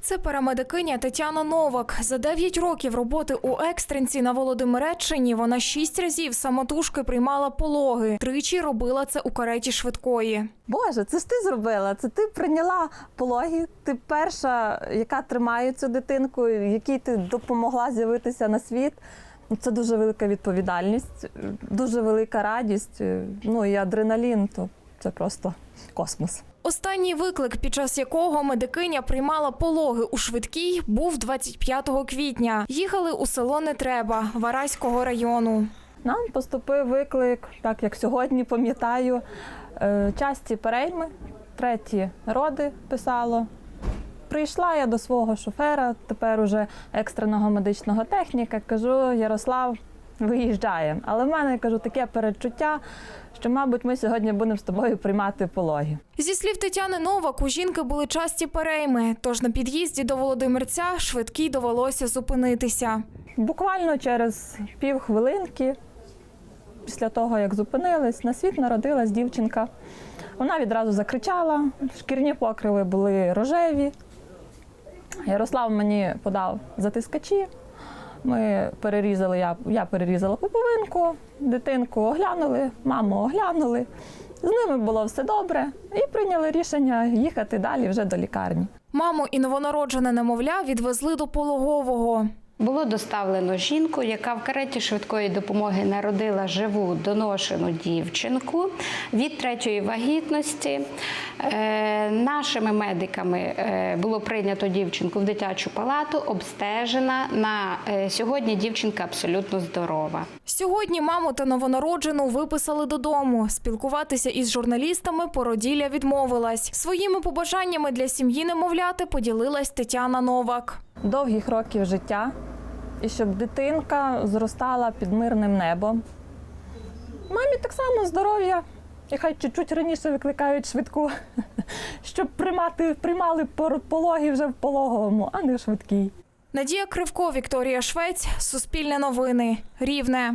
Це парамедикиня Тетяна Новак. За 9 років роботи у екстренці на Володимиреччині вона шість разів самотужки приймала пологи. Тричі робила це у кареті швидкої. Боже, це ж ти зробила. Це ти прийняла пологи. Ти перша, яка тримає цю дитинку, якій ти допомогла з'явитися на світ. Це дуже велика відповідальність, дуже велика радість. Ну і адреналін то це просто космос. Останній виклик, під час якого медикиня приймала пологи у швидкій, був 25 квітня. Їхали у село Нетреба Вараського району. Нам поступив виклик, так як сьогодні пам'ятаю, е, часті перейми, треті роди писало. Прийшла я до свого шофера, тепер уже екстреного медичного техніка. Кажу, Ярослав, виїжджає. Але в мене кажу таке передчуття, що, мабуть, ми сьогодні будемо з тобою приймати пологи. Зі слів Тетяни Новак, у жінки були часті перейми, тож на під'їзді до Володимирця швидкій довелося зупинитися. Буквально через півхвилинки, після того, як зупинились, на світ народилась дівчинка. Вона відразу закричала, шкірні покриви були рожеві. Ярослав мені подав затискачі. Ми перерізали, я, я перерізала пуповинку, дитинку оглянули, маму оглянули. З ними було все добре і прийняли рішення їхати далі вже до лікарні. Маму і новонароджене немовля відвезли до пологового. Було доставлено жінку, яка в кареті швидкої допомоги народила живу доношену дівчинку від третьої вагітності. Е, нашими медиками е, було прийнято дівчинку в дитячу палату, обстежена. На е, сьогодні дівчинка абсолютно здорова. Сьогодні маму та новонароджену виписали додому. Спілкуватися із журналістами породілля відмовилась. Своїми побажаннями для сім'ї немовляти поділилась Тетяна Новак. довгих років життя і щоб дитинка зростала під мирним небом. Мамі так само здоров'я, і хай чуть-чуть раніше викликають швидку, щоб приймати, приймали пологи вже в пологовому, а не швидкій. Надія Кривко, Вікторія Швець, Суспільне новини, Рівне.